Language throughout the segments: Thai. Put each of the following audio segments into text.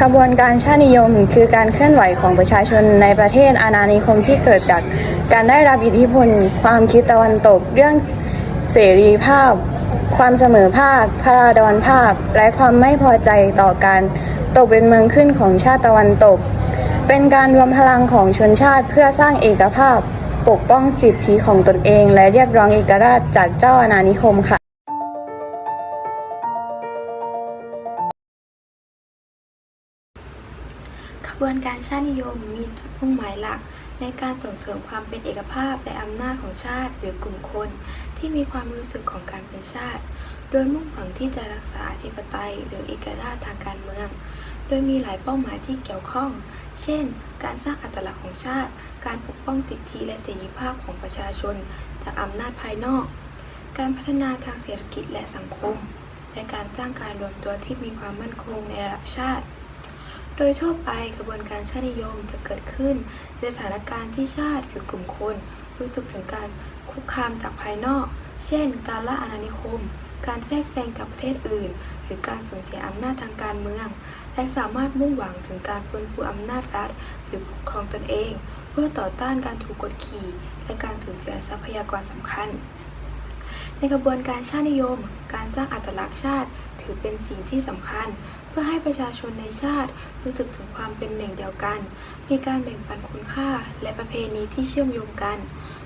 ขบวนการชาตินิยมคือการเคลื่อนไหวของประชาชนในประเทศอาณานิคมที่เกิดจากการได้รับอิทธิพล ความคิดตะวันตก เรื่องเสรีภาพ ความเสมอภาคพราดอนภาพ และความไม่พอใจต่อการตกเป็นเมืองขึ้นของชาติตะวันตก เป็นการรวมพลังของชนชาติเพื่อสร้างเอกภาพ ปกป้องสิทธิของตนเอง และเรียกร้องเอกราชจากเจ้าอาณานิคมค่ะ บวนการชาตินิยมมีจุดมุ่งหมายหลัก ในการส่งเสริมความเป็นเอกภาพและอำนาจของชาติหรือกลุ่มคน ที่มีความรู้สึกของการเป็นชาติ โดยมุ่งหวังที่จะรักษาอธิปไตย หรือเอกราชทางการเมือง โดยมีหลายเป้าหมายที่เกี่ยวข้อง เช่น การสร้างอัตลักษณ์ของชาติ การปกป้องสิทธิและเสรีภาพของประชาชน จากอำนาจภายนอก การพัฒนาทางเศรษฐกิจและสังคม และการสร้างการรวมตัวที่มีความมั่นคงในระดับชาติ ดยทั่วไปกระบวนการชาตินิยมจะเกิดขึ้นในสถานการณ์ที่ชาติหรือกลุ่มคน รู้สึกถึงการคุกคามจากภายนอก เช่น การล่าอาณานิคม การแทรกแซงจากประเทศอื่น หรือการสูญเสียอำนาจทางการเมือง และสามารถมุ่งหวังถึงการฟื้นฟูอำนาจรัฐ หรือปกครองตนเอง เพื่อต่อต้านการถูกกดขี่ และการสูญเสียทรัพยากรสำคัญ ในกระบวนการชาตินิยม การสร้างอัตลักษณ์ชาติ ถือเป็นสิ่งที่สำคัญ เพื่อให้ประชาชนในชาติรู้สึกถึงความเป็นหนึ่งเดียวกัน มีการแบ่งปันคุณค่าและประเพณีที่เชื่อมโยงกัน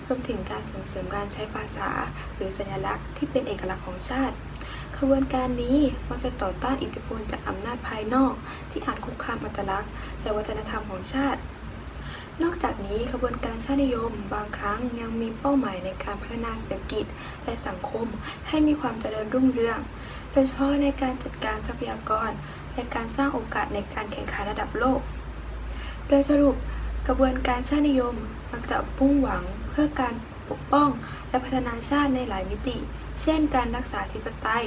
รวมถึงการส่งเสริมการใช้ภาษา หรือสัญลักษณ์ที่เป็นเอกลักษณ์ของชาติขบวนการนี้มักจะต่อต้านอิทธิพลจากอำนาจภายนอก ที่อาจคุกคามอัตลักษณ์และวัฒนธรรมของชาติ นอกจากนี้ขบวนการชาตินิยม บางครั้งยังมีเป้าหมายในการพัฒนาเศรษฐกิจและสังคมให้มีความเจริญรุ่งเรือง โดยเฉพาะในการจัดการทรัพยากร และการสร้างโอกาสในการแข่งขันระดับโลก โดยสรุปกระบวนการชาตินิยมมักจะมุ่งหวังเพื่อการปกป้องและพัฒนาชาติในหลายมิติ เช่น การรักษาธิปไตย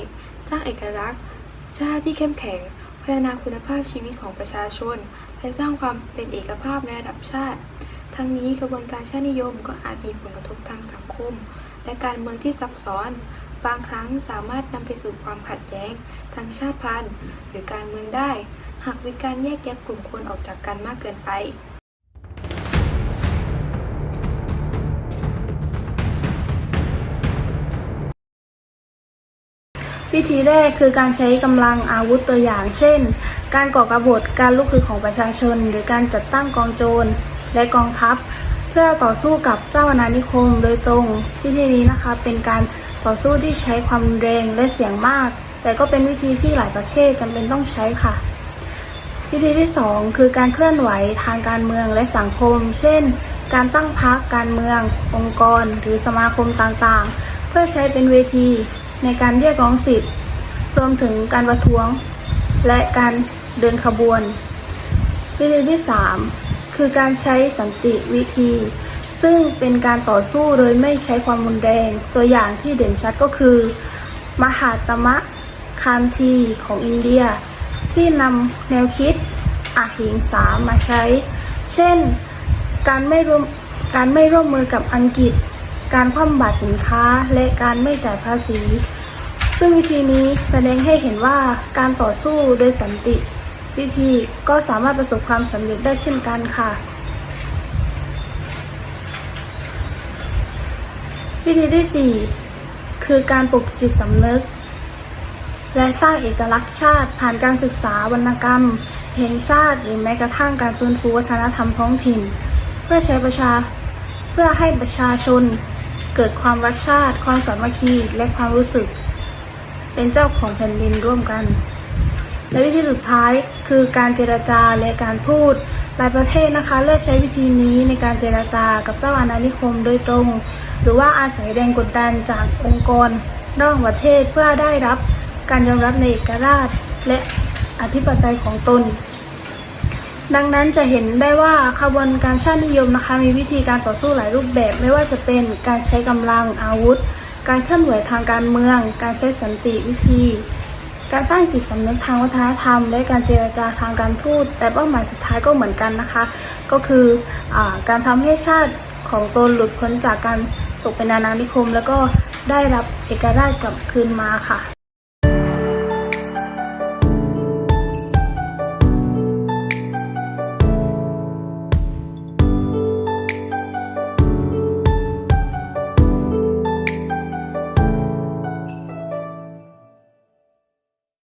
สร้างเอกลักษณ์ ชาติที่เข้มแข็ง พัฒนาคุณภาพชีวิตของประชาชน และสร้างความเป็นเอกภาพในระดับชาติ ทั้งนี้กระบวนการชาตินิยมก็อาจมีผลกระทบทางสังคม และการเมืองที่ซับซ้อน บางครั้งสามารถนำไปสู่ความขัดแย้งทางชาติพันธุ์ หรือการเมืองได้ หากมีการแยกแยะกลุ่มคนออกจากกันมากเกินไป วิธีแรกคือการใช้กำลังอาวุธตัวอย่าง เช่น การก่อกบฏการลุกคือของประชาชน หรือการจัดตั้งกองโจรและกองทัพ เพื่อต่อสู้กับเจ้าอาณานิคมโดยตรง วิธีนี้นะคะเป็นการต่อสู้ที่ใช้ความแรงและเสียงมาก แต่ก็เป็นวิธีที่หลายประเทศจำเป็นต้องใช้ค่ะ วิธีที่สองคือการเคลื่อนไหวทางการเมืองและสังคม เช่น การตั้งพรรคการเมือง องค์กร หรือสมาคมต่างๆ เพื่อใช้เป็นเวที ในการเรียกร้องสิทธิ์ รวมถึงการประท้วง และการเดินขบวน วิธีที่สามคือการใช้สันติวิธี ซึ่งเป็นการต่อสู้โดยไม่ใช้ความรุนแรง ตัวอย่างที่เด่นชัดก็คือ มหาตมะคานทีของอินเดีย ที่นำแนวคิดอหิงสามาใช้ เช่น การไม่ร่วมการไม่ร่วมมือกับอังกฤษ การคว่ำบาตรสินค้าและการไม่จ่ายภาษี ซึ่งวิธีนี้แสดงให้เห็นว่าการต่อสู้โดยสันติ วิธีก็สามารถประสบความสำเร็จได้เช่นกันค่ะ วิธีที่ 4 คือการปลุกจิตสำนึก และสร้างเอกลักษณ์ชาติ ผ่านการศึกษาวรรณกรรม เพลงชาติ หรือแม้กระทั่งการฟื้นฟูวัฒนธรรมท้องถิ่น เพื่อใช้ประชาเพื่อให้ประชาชน เกิดความรักชาติ ความสามัคคีและความรู้สึก เป็นเจ้าของแผ่นดินร่วมกัน และวิธีสุดท้ายคือการเจรจาและการทูตหลายประเทศนะคะ เลือกใช้วิธีนี้ในการเจรจากับเจ้าอาณานิคมโดยตรง หรือว่าอาศัยแรงกดดันจากองค์กรนอกประเทศเพื่อได้รับการยอมรับในเอกราชและอธิปไตยของตน ดังนั้นจะเห็นได้ว่าขบวนการชาตินิยมนะคะ มีวิธีการต่อสู้หลายรูปแบบ ไม่ว่าจะเป็นการใช้กำลังอาวุธ การเคลื่อนไหวทางการเมือง การใช้สันติวิธี การสร้างจิตสำนึกทางวัฒนธรรม และการเจรจาทางการทูตแต่เป้าหมายสุดท้ายก็เหมือนกันนะคะ ก็คืออการทำให้ชาติของตนหลุดพ้นจากการตกเป็นอาณานิคม แล้วก็ได้รับเอกราชกลับคืนมาค่ะ